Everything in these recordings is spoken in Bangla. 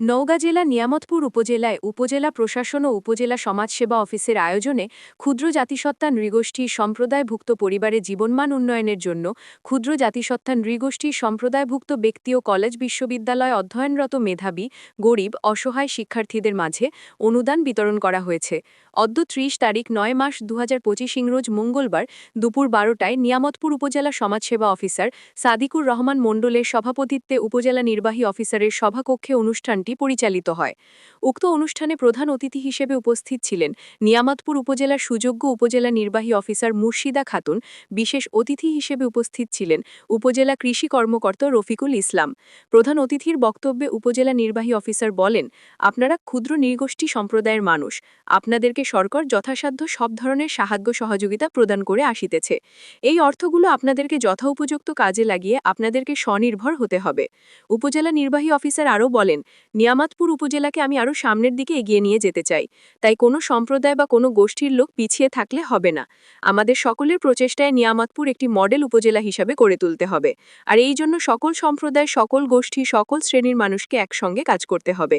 নওগাঁ জেলা নিয়ামতপুর উপজেলায় উপজেলা প্রশাসন ও উপজেলা সমাজসেবা অফিসের আয়োজনে ক্ষুদ্র জাতিসত্তা নৃগোষ্ঠী সম্প্রদায়ভুক্ত পরিবারে জীবনমান উন্নয়নের জন্য ক্ষুদ্র জাতিসত্তা নৃগোষ্ঠী সম্প্রদায়ভুক্ত ব্যক্তি ও কলেজ বিশ্ববিদ্যালয় অধ্যয়নরত মেধাবী, গরিব, অসহায় শিক্ষার্থীদের মাঝে অনুদান বিতরণ করা হয়েছে। অদ্য ত্রিশ তারিখ নয় মাস দু হাজার পঁচিশ ইংরোজ মঙ্গলবার দুপুর বারোটায় নিয়ামতপুর উপজেলা সমাজসেবা অফিসার সাদিকুর রহমান মণ্ডলের সভাপতিত্বে উপজেলা নির্বাহী অফিসারের সভাকক্ষে অনুষ্ঠানটি পরিচালিত হয়। উক্ত অনুষ্ঠানে প্রধান অতিথি হিসেবে উপস্থিত ছিলেন নিয়ামতপুর উপজেলার সুযোগ্য উপজেলা নির্বাহী অফিসার মুর্শিদা খাতুন, বিশেষ অতিথি হিসেবে উপস্থিত ছিলেন উপজেলা কৃষি কর্মকর্তা রফিকুল ইসলাম। প্রধান অতিথির বক্তব্যে উপজেলা নির্বাহী অফিসার বলেন, আপনারা ক্ষুদ্র নির্গোষ্ঠী সম্প্রদায়ের মানুষ। আপনাদেরকে সরকার যথাসাধ্য সব ধরনের সাহায্য সহযোগিতা প্রদান করে আসিতেছে। এই অর্থগুলো আপনাদেরকে যথোপযুক্ত কাজে লাগিয়ে আপনাদেরকে স্বনির্ভর হতে হবে। উপজেলা নির্বাহী অফিসার আরও বলেন নিয়ামতপুর উপজেলাকে আমি আরও সামনের দিকে এগিয়ে নিয়ে যেতে চাই। তাই কোনো সম্প্রদায় বা কোনো গোষ্ঠীর লোক পিছিয়ে থাকলে হবে না। আমাদের সকলের প্রচেষ্টায় নিয়ামাতপুর একটি মডেল উপজেলা হিসাবে গড়ে তুলতে হবে। আর এই জন্য সকল সম্প্রদায়, সকল গোষ্ঠী, সকল শ্রেণির মানুষকে একসঙ্গে কাজ করতে হবে।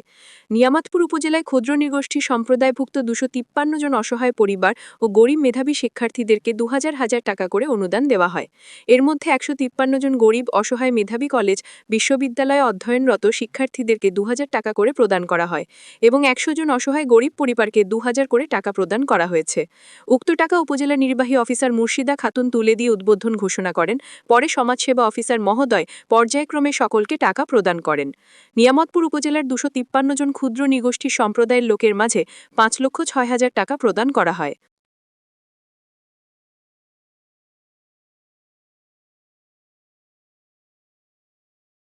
নিয়ামাতপুর উপজেলায় ক্ষুদ্র নৃগোষ্ঠী সম্প্রদায়ভুক্ত দুশো তিপ্পান্ন জন অসহায় পরিবার ও গরিব মেধাবী শিক্ষার্থীদেরকে দু হাজার হাজার টাকা করে অনুদান দেওয়া হয়। এর মধ্যে একশো তিপ্পান্ন জন গরিব, অসহায় মেধাবী কলেজ, বিশ্ববিদ্যালয়ে অধ্যয়নরত শিক্ষার্থীদেরকে দু হাজার টাকা করে প্রদান করা হয় এবং একশো জন অসহায় গরিব পরিবারকে দু হাজার করে টাকা প্রদান করা হয়েছে। উক্ত টাকা উপজেলা নির্বাহী অফিসার মুর্শিদা খাতুন তুলে দিয়ে উদ্বোধন ঘোষণা করেন। পরে সমাজসেবা অফিসার মহোদয় পর্যায়ক্রমে সকলকে টাকা প্রদান করেন। নিয়ামতপুর উপজেলার দুশো জন ক্ষুদ্র নিগোষ্ঠী সম্প্রদায়ের লোকের মাঝে পাঁচ লক্ষ ছয় হাজার টাকা প্রদান করা হয়।